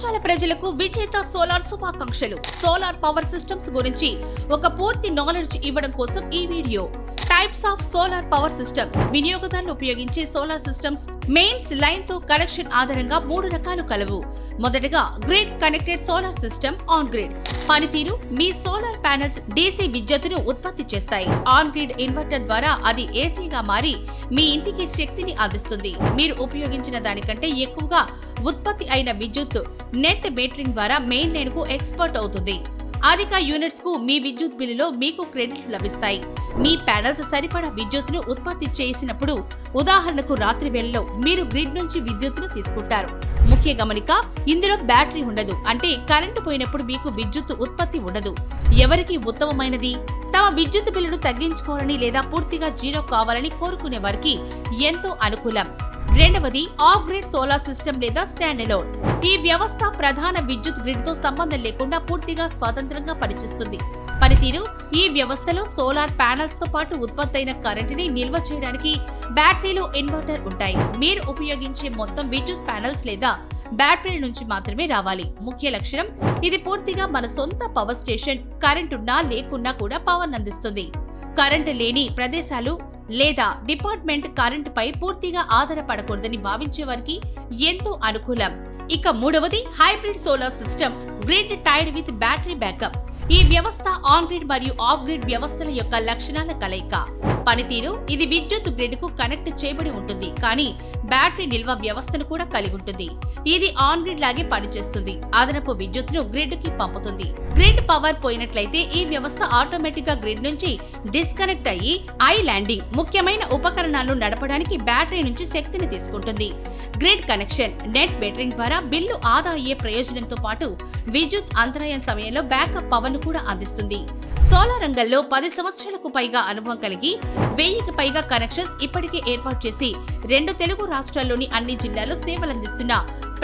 రాష్ట్రాల ప్రజలకు విజేత సోలార్ శుభాకాంక్షలు. సోలార్ పవర్ సిస్టమ్స్ గురించి ఒక పూర్తి నాలెడ్జ్ ఇవ్వడం కోసం ఈ video. Types of solar power systems వినియోగదారులు ఉపయోగించే సోలార్ సిస్టమ్స్ మెయిన్స్ లైన్తో కనెక్షన్ ఆధారంగా మూడు రకాలు కలవు. మొదటగా grid connected solar system on grid పనితీరు మీ సోలార్ ప్యానెల్స్ డీసీ విద్యుత్తును ఉత్పత్తి చేస్తాయి. ఆన్ గ్రిడ్ ఇన్వర్టర్ ద్వారా అది ఏసీగా మారి మీ ఇంటికి శక్తిని అందిస్తుంది. మీరు ఉపయోగించిన దానికంటే ఎక్కువగా ఉత్పత్తి అయిన విద్యుత్ నెట్ మీటరింగ్ ద్వారా మెయిన్ లైన్కు ఎక్స్పర్ట్ అవుతుంది. అధిక యూనిట్స్కు మీ విద్యుత్ బిల్లులో మీకు క్రెడిట్లు లభిస్తాయి. మీ ప్యానల్స్ సరిపడా విద్యుత్తును ఉత్పత్తి చేసినప్పుడు ఉదాహరణకు రాత్రి వేళలో మీరు గ్రిడ్ నుంచి విద్యుత్తును తీసుకుంటారు. ముఖ్య గమనిక ఇందులో బ్యాటరీ ఉండదు. అంటే కరెంటు పోయినప్పుడు మీకు విద్యుత్ ఉత్పత్తి ఉండదు. ఎవరికి ఉత్తమమైనది? తమ విద్యుత్ బిల్లును తగ్గించుకోవాలని లేదా పూర్తిగా జీరో కావాలని కోరుకునే వారికి ఎంతో అనుకూలం. రెండవది ఆఫ్ గ్రిడ్ సోలార్ సిస్టమ్ లేదా స్టాండ్ అలోన్ ఈ వ్యవస్థ ప్రధాన విద్యుత్ గ్రిడ్తో సంబంధం లేకుండా పూర్తిగా స్వతంత్రంగా పనిచేస్తుంది. పనితీరు ఈ వ్యవస్థలో సోలార్ ప్యానల్స్తో పాటు ఉత్పత్తైన కరెంటుని నిల్వ చేయడానికి బ్యాటరీలు ఇన్వర్టర్ ఉంటాయి. మీరు ఉపయోగించే మొత్తం విద్యుత్ ప్యానల్స్ లేదా బ్యాటరీల నుంచి మాత్రమే రావాలి. ముఖ్య లక్షణం ఇది పూర్తిగా మన సొంత పవర్ స్టేషన్ కరెంటున్నా లేకున్నా కూడా పవర్ అందిస్తుంది. కరెంటు లేని ప్రదేశాలు లేదా డిపార్ట్మెంట్ కరెంటుపై పూర్తిగా ఆధారపడకూడదని భావించే వారికి ఎంతో అనుకూలం. ఇక మూడవది hybrid solar system grid tied with battery backup. ఈ వ్యవస్థ ఆన్ గ్రిడ్ మరియు ఆఫ్ గ్రిడ్ వ్యవస్థల యొక్క లక్షణాల కలయిక. పనితీరు ఇది విద్యుత్ గ్రిడ్కు కనెక్ట్ చేయబడి ఉంటుంది కానీ బ్యాటరీ నిల్వ వ్యవస్థను కూడా కలిగి ఉంటుంది. ఇది ఆన్ గ్రిడ్ లాగే పనిచేస్తుంది అదనపు విద్యుత్ను గ్రిడ్కి పంపుతుంది. గ్రిడ్ పవర్ పోయినట్లయితే ఈ వ్యవస్థ ఆటోమేటిక్గా గ్రిడ్ నుంచి డిస్కనెక్ట్ అయ్యి ఐ ల్యాండింగ్ ముఖ్యమైన ఉపకరణాలను నడపడానికి బ్యాటరీ నుంచి శక్తిని తీసుకుంటుంది. గ్రిడ్ కనెక్షన్ నెట్ బెటరింగ్ ద్వారా బిల్లు ఆదా అయ్యే ప్రయోజనంతో పాటు విద్యుత్ అంతరాయం సమయంలో బ్యాకప్ పవర్ను కూడా అందిస్తుంది. సోలార్ రంగంలో పది సంవత్సరాలకు పైగా అనుభవం కలిగి వెయ్యికి పైగా కనెక్షన్స్ ఇప్పటికే ఏర్పాటు చేసి రెండు తెలుగు రాష్ట్రాల్లోని అన్ని జిల్లాల్లో సేవలందిస్తున్న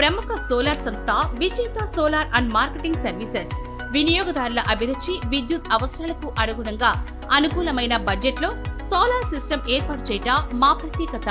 ప్రముఖ సోలార్ సంస్థ విజేత సోలార్ అండ్ మార్కెటింగ్ సర్వీసెస్. వినియోగదారుల అభిరుచి విద్యుత్ అవసరాలకు అనుగుణంగా అనుకూలమైన బడ్జెట్లో సోలార్ సిస్టమ్ ఏర్పాటు చేయటం మా ప్రత్యేకత.